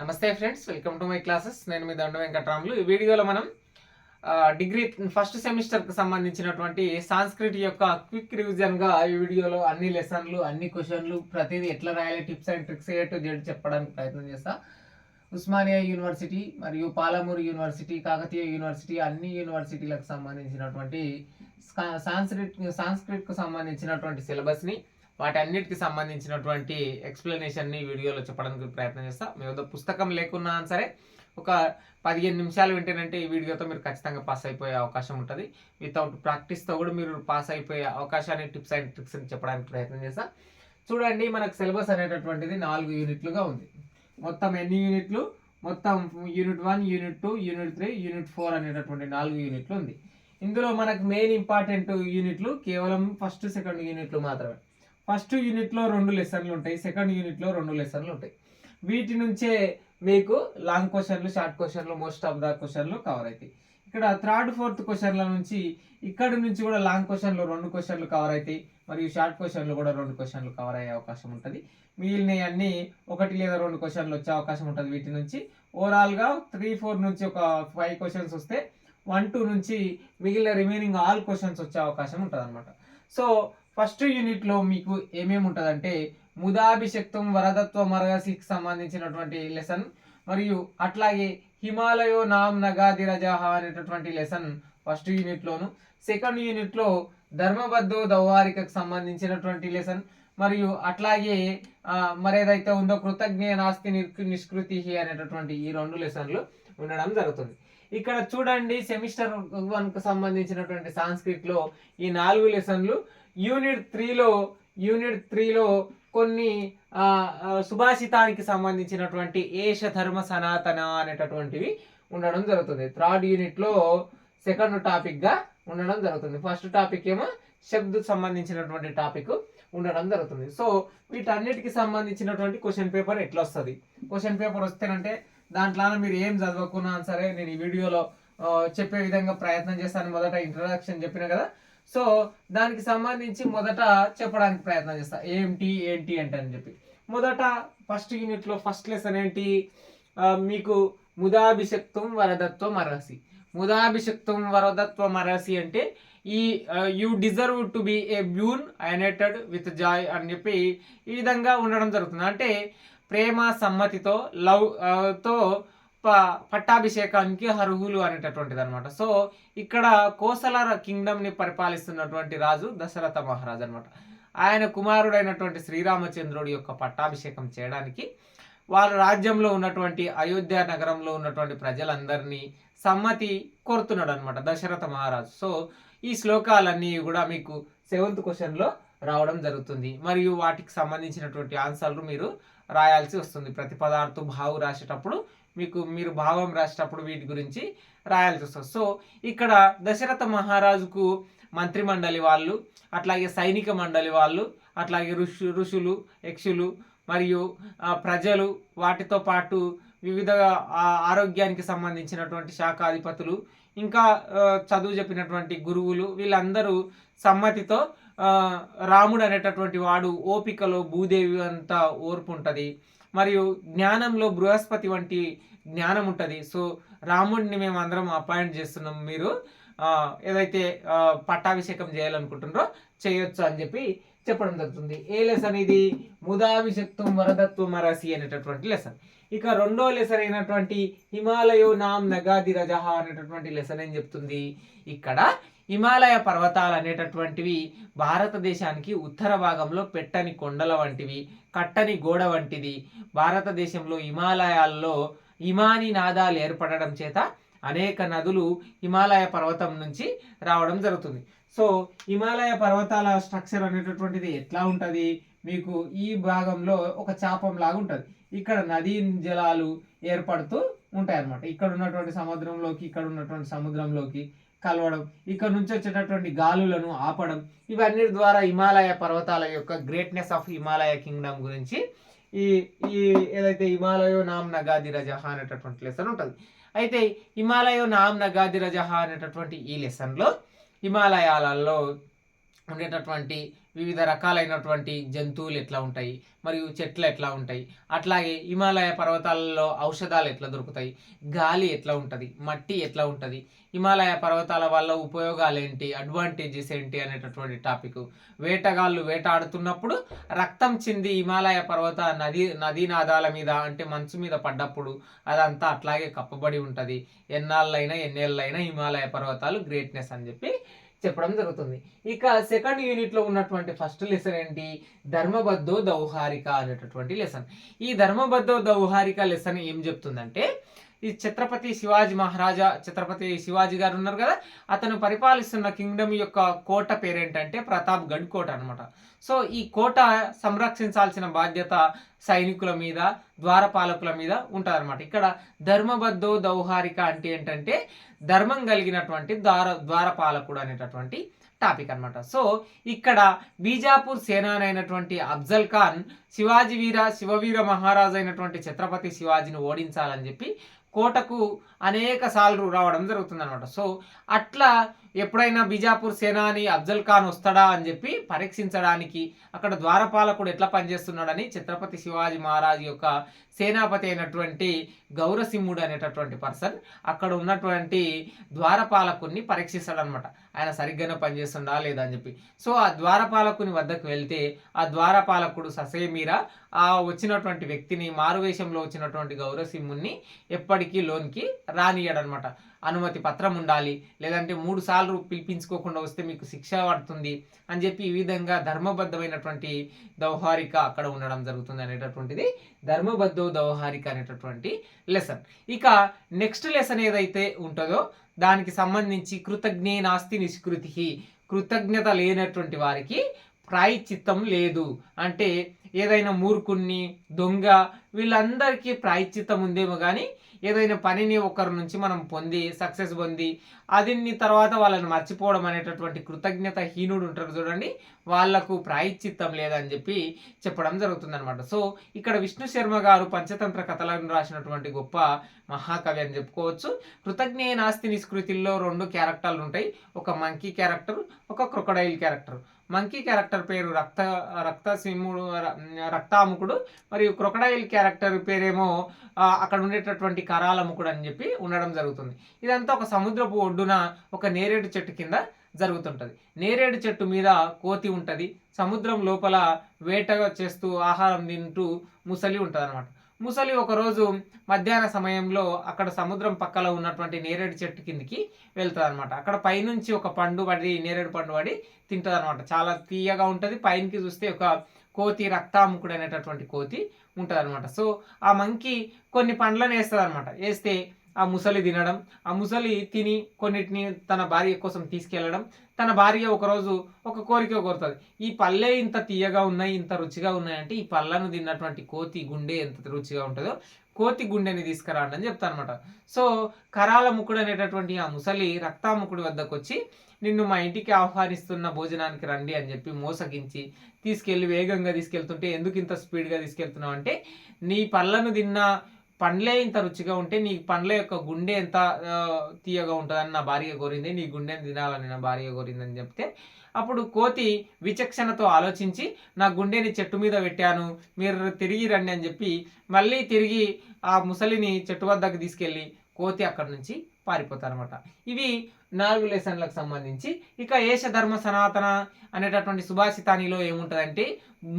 నమస్తే friends welcome to my classes. నేను మీ దండ వెంకట్రాములు. ఈ వీడియోలో మనం డిగ్రీ ఫస్ట్ సెమిస్టర్కి సంబంధించినటువంటి సాంస్క్రిట్ యొక్క క్విక్ రివిజన్గా ఈ వీడియోలో అన్ని లెసన్లు అన్ని క్వశ్చన్లు ప్రతిదీ ఎట్లా రాయాలి tips and tricks A to Z చెప్పడానికి ప్రయత్నం చేస్తా. ఉస్మానియా యూనివర్సిటీ మరియు పాలమూరు యూనివర్సిటీ కాకతీయ యూనివర్సిటీ అన్ని యూనివర్సిటీలకు సంబంధించినటువంటి సా- సాంస్క్రిట్ సాంస్క్రిట్కు సంబంధించినటువంటి సిలబస్ని వాటన్నిటికి సంబంధించినటువంటి ఎక్స్ప్లెనేషన్ని వీడియోలో చెప్పడానికి ప్రయత్నం చేస్తా. మీ వద్ద పుస్తకం లేకున్నా సరే ఒక పదిహేను నిమిషాలు వింటేనంటే ఈ వీడియోతో మీరు ఖచ్చితంగా పాస్ అయిపోయే అవకాశం ఉంటుంది. వితౌట్ ప్రాక్టీస్తో కూడా మీరు పాస్ అయిపోయే అవకాశాన్ని టిప్స్ అండ్ ట్రిక్స్ చెప్పడానికి ప్రయత్నం చేస్తా. చూడండి మనకు సిలబస్ అనేటటువంటిది నాలుగు యూనిట్లుగా ఉంది. మొత్తం ఎన్ని యూనిట్లు? మొత్తం unit one unit two unit three unit four అనేటటువంటి నాలుగు యూనిట్లు ఉంది. ఇందులో మనకు మెయిన్ ఇంపార్టెంట్ యూనిట్లు కేవలం ఫస్ట్ సెకండ్ యూనిట్లు మాత్రమే. ఫస్ట్ యూనిట్లో రెండు లెసన్లు ఉంటాయి సెకండ్ యూనిట్లో రెండు లెసన్లు ఉంటాయి. వీటి నుంచే మీకు లాంగ్ క్వశ్చన్లు షార్ట్ క్వశ్చన్లు మోస్ట్ ఆఫ్ ద క్వశ్చన్లు కవర్ అవుతాయి. ఇక్కడ థర్డ్ ఫోర్త్ క్వశ్చన్ల నుంచి ఇక్కడ నుంచి కూడా లాంగ్ క్వశ్చన్లు రెండు క్వశ్చన్లు కవర్ అవుతాయి మరియు షార్ట్ క్వశ్చన్లు కూడా రెండు క్వశ్చన్లు కవర్ అయ్యే అవకాశం ఉంటుంది. మిగిలిన అన్ని ఒకటి లేదా రెండు క్వశ్చన్లు వచ్చే అవకాశం ఉంటుంది వీటి నుంచి. ఓవరాల్గా త్రీ ఫోర్ నుంచి ఒక ఫైవ్ క్వశ్చన్స్ వస్తే వన్ టూ నుంచి మిగిలిన రిమైనింగ్ ఆల్ క్వశ్చన్స్ వచ్చే అవకాశం ఉంటుంది అనమాట సో ఫస్ట్ యూనిట్లో మీకు ఏమేమి ఉంటుందంటే ముదాభిషక్తం వరదత్వ మరగసికి సంబంధించినటువంటి లెసన్ మరియు అట్లాగే హిమాలయో నామ్ నగాదిరజాహ అనేటటువంటి లెసన్ ఫస్ట్ యూనిట్లోను. సెకండ్ యూనిట్లో ధర్మబద్ధో దౌవారికకు సంబంధించినటువంటి లెసన్ మరియు అట్లాగే మరేదైతే ఉందో కృతజ్ఞ నాస్తి నిర్- నిష్కృతి అనేటటువంటి ఈ రెండు లెసన్లు ఉండడం జరుగుతుంది. ఇక్కడ చూడండి సెమిస్టర్ వన్కు సంబంధించినటువంటి సాంస్క్రిట్లో ఈ నాలుగు లెసన్లు. యూనిట్ త్రీలో యూనిట్ త్రీలో కొన్ని సుభాషితానికి సంబంధించినటువంటి ఏష ధర్మ సనాతన అనేటటువంటివి ఉండడం జరుగుతుంది. థర్డ్ యూనిట్లో సెకండ్ టాపిక్గా ఉండడం జరుగుతుంది. ఫస్ట్ టాపిక్ ఏమో శబ్దకు సంబంధించినటువంటి టాపిక్. ఉండడం జరుగుతుంది. సో వీటన్నిటికి సంబంధించినటువంటి క్వశ్చన్ పేపర్ ఎట్లా వస్తుంది క్వశ్చన్ పేపర్ వస్తేనంటే దాంట్లో మీరు ఏం చదవకున్నా సరే నేను ఈ వీడియోలో చెప్పే విధంగా ప్రయత్నం చేస్తాను. మొదట ఇంట్రడక్షన్ చెప్పిన కదా. సో దానికి సంబంధించి మొదట చెప్పడానికి ప్రయత్నం చేస్తా. ఏంటి ఏంటి అంటే అని చెప్పి. మొదట ఫస్ట్ యూనిట్లో ఫస్ట్ లెసన్ ఏంటి? మీకు ముదాభిషక్తం వరదత్వం అరసి ముదాభిషక్తం వరదత్వం అరసి అంటే ఈ you deserve to be a boon united with joy అని చెప్పి ఈ విధంగా ఉండడం జరుగుతుంది. అంటే ప్రేమ సమ్మతితో లవ్తో ప పట్టాభిషేకానికి అర్హులు అనేటటువంటిది అనమాట సో ఇక్కడ కోసల కింగ్డమ్ని పరిపాలిస్తున్నటువంటి రాజు దశరథ మహారాజు అనమాట ఆయన కుమారుడైనటువంటి శ్రీరామచంద్రుడి యొక్క పట్టాభిషేకం చేయడానికి వాళ్ళ రాజ్యంలో ఉన్నటువంటి అయోధ్య నగరంలో ఉన్నటువంటి ప్రజలందరినీ సమ్మతి కోరుతున్నాడు అనమాట దశరథ మహారాజు. సో ఈ శ్లోకాలన్నీ కూడా మీకు సెవెంత్ క్వశ్చన్లో రావడం జరుగుతుంది. మరియు వాటికి సంబంధించినటువంటి ఆన్సర్లు మీరు రాయాల్సి వస్తుంది. ప్రతి పదార్థం భావు రాసేటప్పుడు మీకు మీరు భావం రాసేటప్పుడు వీటి గురించి రాయాల్సి వస్తుంది. సో ఇక్కడ దశరథ మహారాజుకు మంత్రిమండలి వాళ్ళు అట్లాగే సైనిక మండలి వాళ్ళు అట్లాగే ఋషు ఋషులు యక్షులు మరియు ప్రజలు వాటితో పాటు వివిధ ఆరోగ్యానికి సంబంధించినటువంటి శాఖాధిపతులు ఇంకా చదువు చెప్పినటువంటి గురువులు వీళ్ళందరూ సమ్మతితో రాముడు అనేటటువంటి వాడు ఓపికలో భూదేవి అంత ఓర్పు ఉంటుంది మరియు జ్ఞానంలో బృహస్పతి వంటి జ్ఞానం ఉంటుంది సో రాముడిని మేము అందరం అపాయింట్ చేస్తున్నాం. మీరు ఏదైతే పట్టాభిషేకం చేయాలనుకుంటున్నారో చేయొచ్చు అని చెప్పి చెప్పడం జరుగుతుంది. ఏ లెసన్ ఇది? ముదాభిషక్తం వరదత్వం మరసి అనేటటువంటి లెసన్. ఇక రెండో లెసన్ అయినటువంటి హిమాలయో నామ్ నగాది రజహ అనేటటువంటి లెసన్ ఏం చెప్తుంది? ఇక్కడ హిమాలయ పర్వతాలు అనేటటువంటివి భారతదేశానికి ఉత్తర భాగంలో పెట్టని కొండల వంటివి కట్టని గోడ వంటిది. భారతదేశంలో హిమాలయాల్లో హిమాని నాదాలు ఏర్పడడం చేత అనేక నదులు హిమాలయ పర్వతం నుంచి రావడం జరుగుతుంది. సో హిమాలయ పర్వతాల స్ట్రక్చర్ అనేటటువంటిది ఎట్లా ఉంటుంది? మీకు ఈ భాగంలో ఒక చాపం లాగా ఉంటుంది. ఇక్కడ నదీ జలాలు ఏర్పడుతూ ఉంటాయి అన్నమాట ఇక్కడ ఉన్నటువంటి సముద్రంలోకి ఇక్కడ ఉన్నటువంటి సముద్రంలోకి కలవడం ఇక్కడ నుంచి వచ్చేటటువంటి గాలులను ఆపడం ఇవన్నీ ద్వారా హిమాలయ పర్వతాల యొక్క గ్రేట్నెస్ ఆఫ్ హిమాలయ కింగ్డమ్ గురించి ఈ ఈ ఏదైతే హిమాలయో నామ్ నగాది రజహ అనేటటువంటి లెసన్ ఉంటుంది. అయితే హిమాలయో నామ్ నగాది రజహ అనేటటువంటి ఈ లెసన్లో హిమాలయాలలో ఉండేటటువంటి వివిధ రకాలైనటువంటి జంతువులు ఎట్లా ఉంటాయి మరియు చెట్లు ఎట్లా ఉంటాయి అట్లాగే హిమాలయ పర్వతాలలో ఔషధాలు ఎట్లా దొరుకుతాయి గాలి ఎట్లా ఉంటుంది మట్టి ఎట్లా ఉంటుంది హిమాలయ పర్వతాల వల్ల ఉపయోగాలు ఏంటి అడ్వాంటేజెస్ ఏంటి అనేటటువంటి టాపిక్ వేటగాళ్ళు వేటాడుతున్నప్పుడు రక్తం చింది హిమాలయ పర్వత నది నదీ నాదాల మీద అంటే మంచు మీద పడ్డప్పుడు అదంతా అట్లాగే కప్పబడి ఉంటుంది. ఎన్నాళ్ళైనా ఎన్నేళ్ళైనా హిమాలయ పర్వతాలు గ్రేట్నెస్ అని చెప్పి చెప్పడం జరుగుతుంది. ఇక సెకండ్ యూనిట్లో ఉన్నటువంటి ఫస్ట్ లెసన్ ఏంటి? ధర్మబద్ధో దౌహారిక అనేటటువంటి లెసన్ ఈ ధర్మబద్ధో దౌహారిక లెసన్ ఏం చెప్తుందంటే ఈ ఛత్రపతి శివాజీ మహారాజా ఛత్రపతి శివాజీ గారు ఉన్నారు కదా అతను పరిపాలిస్తున్న కింగ్డమ్ యొక్క కోట పేరేంటంటే ప్రతాప్ గఢ్ కోట అనమాట సో ఈ కోట సంరక్షించాల్సిన బాధ్యత సైనికుల మీద ద్వారపాలకుల మీద ఉంటుందన్నమాట. ఇక్కడ ధర్మబద్ధో దౌహారిక అంటే ఏంటంటే ధర్మం కలిగినటువంటి ద్వార ద్వారపాలకుడు అనేటటువంటి టాపిక్ అనమాట సో ఇక్కడ బీజాపూర్ సేనానైనటువంటి అఫ్జల్ ఖాన్ శివాజీ వీర శివవీర మహారాజు అయినటువంటి ఛత్రపతి శివాజీని ఓడించాలని చెప్పి కోటకు అనేక సార్లు రావడం జరుగుతుంది అనమాట సో అట్లా ఎప్పుడైనా బీజాపూర్ సేనాని అఫ్జల్ ఖాన్ వస్తాడా అని చెప్పి పరీక్షించడానికి అక్కడ ద్వారపాలకుడు ఎట్లా పనిచేస్తున్నాడని ఛత్రపతి శివాజీ మహారాజ్ యొక్క సేనాపతి అయినటువంటి గౌరసింహుడు అనేటటువంటి పర్సన్ అక్కడ ఉన్నటువంటి ద్వారపాలకుని పరీక్షిస్తాడనమాట ఆయన సరిగ్గానే పనిచేస్తుండా లేదా అని చెప్పి. సో ఆ ద్వారపాలకుని వద్దకు వెళ్తే ఆ ద్వారపాలకుడు ససేమీరా ఆ వచ్చినటువంటి వ్యక్తిని మారువేషంలో వచ్చినటువంటి గౌరసింహుణ్ణి ఎప్పటికీ లోన్కి రానియడనమాట అనుమతి పత్రం ఉండాలి. లేదంటే మూడు సార్లు పిలిపించుకోకుండా వస్తే మీకు శిక్ష పడుతుంది అని చెప్పి ఈ విధంగా ధర్మబద్ధమైనటువంటి దౌహారిక అక్కడ ఉండడం జరుగుతుంది అనేటటువంటిది. ధర్మబద్ధ దౌహారిక అనేటటువంటి లెసన్ ఇక నెక్స్ట్ లెసన్ ఏదైతే ఉంటుందో దానికి సంబంధించి కృతజ్ఞే నాస్తి నిష్కృతి కృతజ్ఞత లేనటువంటి వారికి ప్రాయచిత్తం లేదు. అంటే ఏదైనా మూర్ఖుణ్ణి దొంగ వీళ్ళందరికీ ప్రాయచిత్తం ఉందేమో కానీ ఏదైనా పనిని ఒకరి నుంచి మనం పొంది సక్సెస్ పొంది అది తర్వాత వాళ్ళని మర్చిపోవడం అనేటటువంటి కృతజ్ఞత హీనుడు ఉంటారు చూడండి. వాళ్ళకు ప్రాయశ్చిత్తం లేదని చెప్పి చెప్పడం జరుగుతుందనమాట సో ఇక్కడ విష్ణు శర్మ గారు పంచతంత్ర కథలను రాసినటువంటి గొప్ప మహాకవి అని చెప్పుకోవచ్చు. కృతజ్ఞ నాస్తి నిష్కృతిల్లో రెండు క్యారెక్టర్లు ఉంటాయి. ఒక మంకీ క్యారెక్టర్ ఒక క్రొకడైల్ క్యారెక్టర్. మంకీ క్యారెక్టర్ పేరు రక్త రక్త సింహుడు రక్తాముకుడు మరియు క్రొకడైల్ క్యారెక్టర్ క్యారెక్టర్ పేరేమో అక్కడ ఉండేటటువంటి కరాలముకుడు అని చెప్పి ఉండడం జరుగుతుంది. ఇదంతా ఒక సముద్రపు ఒడ్డున ఒక నేరేడు చెట్టు కింద జరుగుతుంటుంది. నేరేడు చెట్టు మీద కోతి ఉంటుంది. సముద్రం లోపల వేటగా చేస్తూ ఆహారం తింటూ ముసలి ఉంటుంది అనమాట ముసలి ఒకరోజు మధ్యాహ్న సమయంలో అక్కడ సముద్రం పక్కన ఉన్నటువంటి నేరేడు చెట్టు కిందికి వెళ్తుంది అనమాట అక్కడ పైనుంచి ఒక పండు పడి నేరేడు పండు పడి తింటుంది అనమాట చాలా తీయగా ఉంటుంది. పైనకి చూస్తే ఒక కోతి రక్తాముకుడు అనేటటువంటి కోతి ఉంటుంది అనమాట సో ఆ మంకి కొన్ని పండ్లను వేస్తుంది అనమాట వేస్తే ఆ ముసలి తినడం ఆ ముసలి తిని కొన్నిటిని తన భార్య కోసం తీసుకెళ్ళడం తన భార్య ఒకరోజు ఒక కోరిక కోరుతుంది. ఈ పళ్ళే ఇంత తీయగా ఉన్నాయి ఇంత రుచిగా ఉన్నాయంటే ఈ పళ్ళను తిన్నటువంటి కోతి గుండె ఎంత రుచిగా ఉంటుందో కోతి గుండెని తీసుకురాండి అని చెప్తాను అనమాట సో కరాల ముక్కుడు అనేటటువంటి ఆ ముసలి రక్తాముకుడి వద్దకు వచ్చి నిన్ను మా ఇంటికి ఆహ్వానిస్తున్న భోజనానికి రండి అని చెప్పి మోసగించి తీసుకెళ్ళి వేగంగా తీసుకెళ్తుంటే ఎందుకు ఇంత స్పీడ్గా తీసుకెళ్తున్నావు? అంటే నీ పళ్ళను తిన్నా పండ్లే ఇంత రుచిగా ఉంటే నీ పండ్ల యొక్క గుండె ఎంత తీయగా ఉంటుందని నా భార్య కోరింది. నీ గుండెని తినాలని నా భార్య కోరిందని చెప్తే అప్పుడు కోతి విచక్షణతో ఆలోచించి నా గుండెని చెట్టు మీద పెట్టాను మీరు తిరిగి రండి అని చెప్పి మళ్ళీ తిరిగి ఆ ముసలిని చెట్టు వద్దకు తీసుకెళ్ళి కోతి అక్కడి నుంచి పారిపోతారనమాట ఇవి నాలుగు లెసన్లకు సంబంధించి ఇక ఏష ధర్మ సనాతన అనేటటువంటి సుభాషితానిలో ఏముంటుందంటే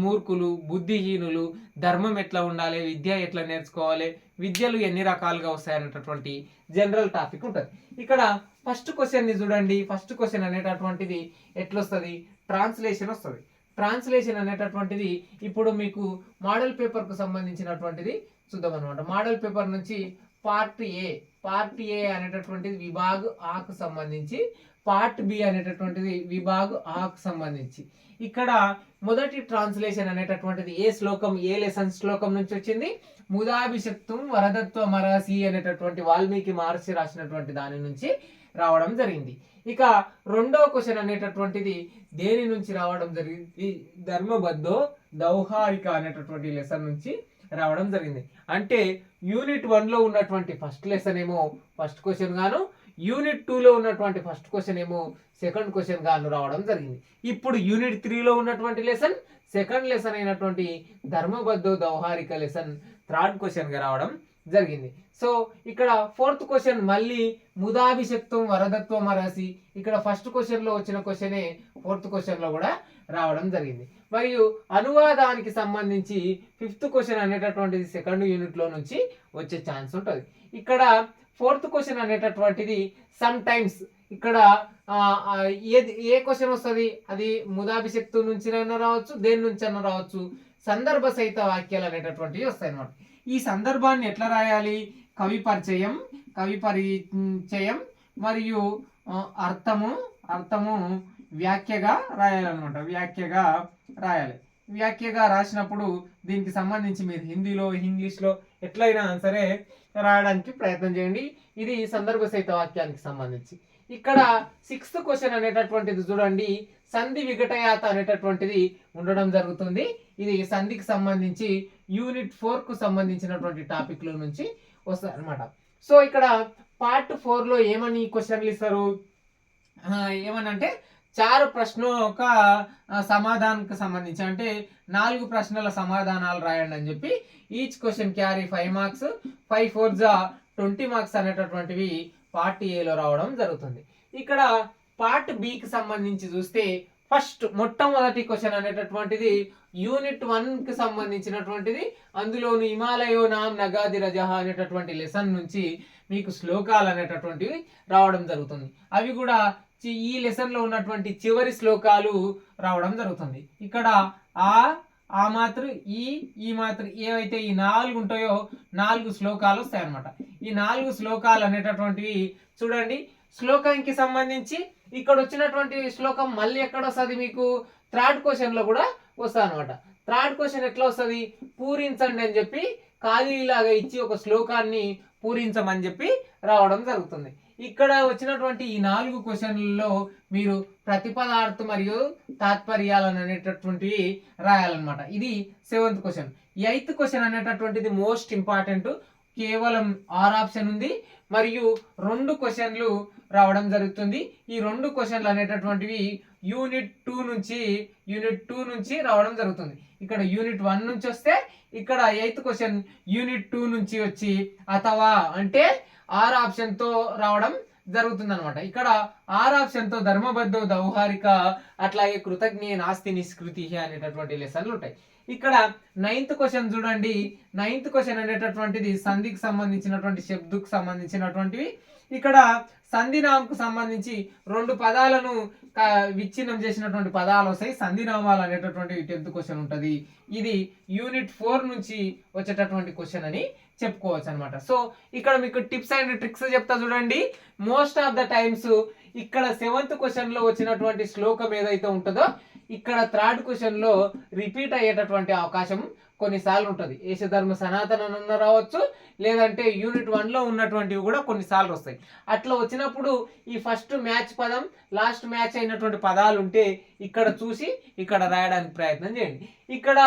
మూర్ఖులు బుద్ధిహీనులు ధర్మం ఎట్లా ఉండాలి విద్య ఎట్లా నేర్చుకోవాలి విద్యలు ఎన్ని రకాలుగా వస్తాయనేటటువంటి జనరల్ టాపిక్ ఉంటుంది. ఇక్కడ ఫస్ట్ క్వశ్చన్ని చూడండి. ఫస్ట్ క్వశ్చన్ అనేటటువంటిది ఎట్లొస్తుంది? ట్రాన్స్లేషన్ వస్తుంది. ట్రాన్స్లేషన్ అనేటటువంటిది ఇప్పుడు మీకు మోడల్ పేపర్కు సంబంధించినటువంటిది చూద్దాం అనమాట మోడల్ పేపర్ నుంచి పార్ట్ ఏ. పార్ట్ ఏ అనేటటువంటిది విభాగ్ ఆకు సంబంధించి పార్ట్ బి అనేటటువంటిది విభాగ్ ఆకు సంబంధించి. ఇక్కడ మొదటి ట్రాన్స్లేషన్ అనేటటువంటిది ఏ శ్లోకం ఏ లెసన్ శ్లోకం నుంచి వచ్చింది? ముదాభిషక్తం వరదత్వ మరాసి అనేటటువంటి వాల్మీకి మహర్షి రాసినటువంటి దాని నుంచి రావడం జరిగింది. ఇక రెండో క్వశ్చన్ అనేటటువంటిది దేని నుంచి రావడం జరిగింది? ధర్మబద్ధో దౌహారిక అనేటటువంటి లెసన్ నుంచి రావడం జరిగింది. అంటే యూనిట్ వన్లో ఉన్నటువంటి ఫస్ట్ లెసన్ ఏమో ఫస్ట్ క్వశ్చన్ గాను యూనిట్ టూలో ఉన్నటువంటి ఫస్ట్ క్వశ్చన్ ఏమో సెకండ్ క్వశ్చన్ గాను రావడం జరిగింది. ఇప్పుడు యూనిట్ త్రీలో ఉన్నటువంటి లెసన్ సెకండ్ లెసన్ అయినటువంటి ధర్మబద్ధ దౌహారిక లెసన్ థర్డ్ క్వశ్చన్గా రావడం జరిగింది. సో ఇక్కడ ఫోర్త్ క్వశ్చన్ మళ్ళీ ముదాభిషక్తం వరదత్వం రాసి ఇక్కడ ఫస్ట్ క్వశ్చన్లో వచ్చిన క్వశ్చనే ఫోర్త్ క్వశ్చన్లో కూడా రావడం జరిగింది. మరియు అనువాదానికి సంబంధించి ఫిఫ్త్ క్వశ్చన్ అనేటటువంటిది సెకండ్ యూనిట్లో నుంచి వచ్చే ఛాన్స్ ఉంటుంది. ఇక్కడ ఫోర్త్ క్వశ్చన్ అనేటటువంటిది సమ్ టైమ్స్ ఇక్కడ ఏది ఏ క్వశ్చన్ వస్తుంది? అది ముదాభిషక్తు నుంచినైనా రావచ్చు దేని నుంచి అయినా రావచ్చు సందర్భ సహిత వాక్యాలు అనేటటువంటివి వస్తాయి అన్నమాట ఈ సందర్భాన్ని ఎట్లా రాయాలి? కవి పరిచయం కవి పరిచయం మరియు అర్థము అర్థము వ్యాఖ్యగా రాయాలన్నమాట. వ్యాఖ్యగా రాయాలి. వ్యాఖ్యగా రాసినప్పుడు దీనికి సంబంధించి మీరు హిందీలో ఇంగ్లీష్లో ఎట్లయినా సరే రాయడానికి ప్రయత్నం చేయండి. ఇది సందర్భ సహిత వాక్యానికి సంబంధించి. ఇక్కడ సిక్స్త్ క్వశ్చన్ అనేటటువంటిది చూడండి. సంధి విఘటయాత అనేటటువంటిది ఉండడం జరుగుతుంది. ఇది సంధికి సంబంధించి యూనిట్ ఫోర్కు సంబంధించినటువంటి టాపిక్లో నుంచి వస్తుంది అనమాట సో ఇక్కడ పార్ట్ ఫోర్లో ఏమని క్వశ్చన్లు ఇస్తారు? ఏమనంటే చారు ప్రశ్న ఒక సమాధానానికి సంబంధించి అంటే నాలుగు ప్రశ్నల సమాధానాలు రాయండి అని చెప్పి each question carry five marks five four జా ట్వంటీ మార్క్స్ అనేటటువంటివి పార్ట్ ఏలో రావడం జరుగుతుంది. ఇక్కడ పార్ట్ బికి సంబంధించి చూస్తే ఫస్ట్ మొట్టమొదటి క్వశ్చన్ అనేటటువంటిది యూనిట్ వన్కి సంబంధించినటువంటిది. అందులోని హిమాలయో నామ్ నగాది రజహ అనేటటువంటి లెసన్ నుంచి మీకు శ్లోకాలు అనేటటువంటివి రావడం జరుగుతుంది. అవి కూడా ఈ లెసన్లో ఉన్నటువంటి చివరి శ్లోకాలు రావడం జరుగుతుంది. ఇక్కడ ఆ ఆ మాత్రం ఈ ఈ మాత్రం ఏవైతే ఈ నాలుగు ఉంటాయో నాలుగు శ్లోకాలు వస్తాయి అన్నమాట ఈ నాలుగు శ్లోకాలు అనేటటువంటివి చూడండి. శ్లోకానికి సంబంధించి ఇక్కడ వచ్చినటువంటి శ్లోకం మళ్ళీ ఎక్కడ వస్తుంది మీకు? థర్డ్ క్వశ్చన్లో కూడా వస్తుంది అనమాట థర్డ్ క్వశ్చన్ ఎట్లా వస్తుంది పూరించండి అని చెప్పి ఖాళీలాగా ఇచ్చి ఒక శ్లోకాన్ని పూరించమని చెప్పి రావడం జరుగుతుంది. ఇక్కడ వచ్చినటువంటి ఈ నాలుగు క్వశ్చన్లలో మీరు ప్రతిపదార్థ మరియు తాత్పర్యాలను అనేటటువంటివి రాయాలన్నమాట. ఇది సెవెంత్ క్వశ్చన్ ఎయిత్ క్వశ్చన్ అనేటటువంటిది మోస్ట్ ఇంపార్టెంట్ కేవలం ఆర్ ఆప్షన్ ఉంది. మరియు రెండు క్వశ్చన్లు రావడం జరుగుతుంది. ఈ రెండు క్వశ్చన్లు అనేటటువంటివి యూనిట్ టూ నుంచి యూనిట్ టూ నుంచి రావడం జరుగుతుంది. ఇక్కడ యూనిట్ వన్ నుంచి వస్తే ఇక్కడ ఎయిత్ క్వశ్చన్ యూనిట్ టూ నుంచి వచ్చి అథవా అంటే ఆర్ ఆప్షన్తో రావడం జరుగుతుంది అనమాట ఇక్కడ ఆర్ ఆప్షన్తో ధర్మబద్ధ దౌహారిక అట్లాగే కృతజ్ఞ నాస్తి నిష్కృతి అనేటటువంటి లెసన్లు ఉంటాయి. ఇక్కడ నైన్త్ క్వశ్చన్ చూడండి. నైన్త్ క్వశ్చన్ అనేటటువంటిది సంధికి సంబంధించినటువంటి శబ్దుకు సంబంధించినటువంటివి. ఇక్కడ సంధినామకు సంబంధించి రెండు పదాలను క- విచ్ఛిన్నం చేసినటువంటి పదాలు వస్తాయి. సంధినామాలు అనేటటువంటి టెన్త్ క్వశ్చన్ ఉంటుంది. ఇది యూనిట్ ఫోర్ నుంచి వచ్చేటటువంటి క్వశ్చన్ అని చెప్పుకోవచ్చు అనమాట సో ఇక్కడ మీకు టిప్స్ అండ్ ట్రిక్స్ చెప్తా చూడండి. మోస్ట్ ఆఫ్ ద టైమ్స్ ఇక్కడ సెవెంత్ క్వశ్చన్లో వచ్చినటువంటి శ్లోకం ఏదైతే ఉంటుందో ఇక్కడ థర్డ్ క్వశ్చన్లో రిపీట్ అయ్యేటటువంటి అవకాశం కొన్నిసార్లు ఉంటుంది. ఏషధర్మ సనాతన రావచ్చు లేదంటే యూనిట్ వన్లో ఉన్నటువంటివి కూడా కొన్నిసార్లు వస్తాయి. అట్లా వచ్చినప్పుడు ఈ ఫస్ట్ మ్యాచ్ పదం లాస్ట్ మ్యాచ్ అయినటువంటి పదాలు ఉంటే ఇక్కడ చూసి ఇక్కడ రాయడానికి ప్రయత్నం చేయండి. ఇక్కడ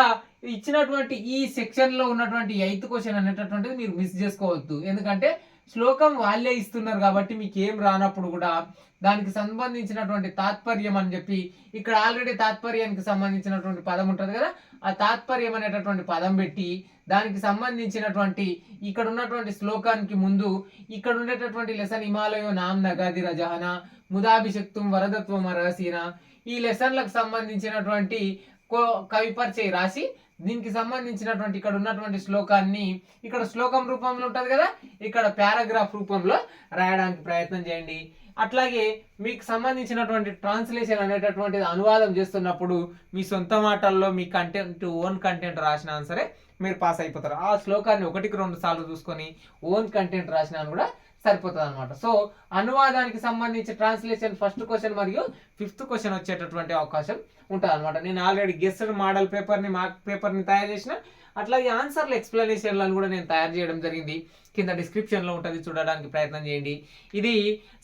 ఇచ్చినటువంటి ఈ సెక్షన్లో ఉన్నటువంటి ఎయిత్ క్వశ్చన్ అనేటటువంటిది మీరు మిస్ చేసుకోవద్దు. ఎందుకంటే శ్లోకం వాళ్ళే ఇస్తున్నారు కాబట్టి మీకు ఏం రానప్పుడు కూడా దానికి సంబంధించినటువంటి తాత్పర్యం అని చెప్పి ఇక్కడ ఆల్రెడీ తాత్పర్యానికి సంబంధించినటువంటి పదం ఉంటుంది కదా ఆ తాత్పర్యం అనేటటువంటి పదం పెట్టి దానికి సంబంధించినటువంటి ఇక్కడ ఉన్నటువంటి శ్లోకానికి ముందు ఇక్కడ ఉండేటటువంటి లెసన్ హిమాలయం నామ్ నగాది రజహన ముదాభిషక్తం వరదత్వం అరసీన ఈ లెసన్లకు సంబంధించినటువంటి కో- కవి రాసి దీనికి సంబంధించినటువంటి ఇక్కడ ఉన్నటువంటి శ్లోకాన్ని ఇక్కడ శ్లోకం రూపంలో ఉంటుంది కదా ఇక్కడ పారాగ్రాఫ్ రూపంలో రాయడానికి ప్రయత్నం చేయండి. అట్లాగే మీకు సంబంధించినటువంటి ట్రాన్స్లేషన్ అనేటటువంటిది అనువాదం చేస్తున్నప్పుడు మీ సొంత మాటల్లో మీ కంటెంట్ ఓన్ కంటెంట్ రాసినా సరే మీరు పాస్ అయిపోతారు. ఆ శ్లోకాన్ని ఒకటికి రెండు సార్లు చూసుకొని ఓన్ కంటెంట్ రాసినా కూడా సరిపోతుంది అనమాట సో అనువాదానికి సంబంధించి ట్రాన్స్లేషన్ ఫస్ట్ క్వశ్చన్ మరియు ఫిఫ్త్ క్వశ్చన్ వచ్చేటటువంటి అవకాశం ఉంటుంది అనమాట నేను ఆల్రెడీ గెస్టెడ్ మోడల్ పేపర్ని మార్క్ పేపర్ని తయారు చేసిన అట్లాగే ఆన్సర్ల ఎక్స్ప్లెనేషన్లను కూడా నేను తయారు చేయడం జరిగింది. కింద డిస్క్రిప్షన్లో ఉంటుంది చూడడానికి ప్రయత్నం చేయండి. ఇది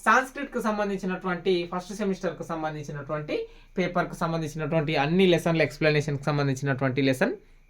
సాంస్క్రిట్కి సంబంధించినటువంటి ఫస్ట్ సెమిస్టర్కు సంబంధించినటువంటి పేపర్కి సంబంధించినటువంటి అన్ని లెసన్ల ఎక్స్ప్లెనేషన్కి సంబంధించినటువంటి లెసన్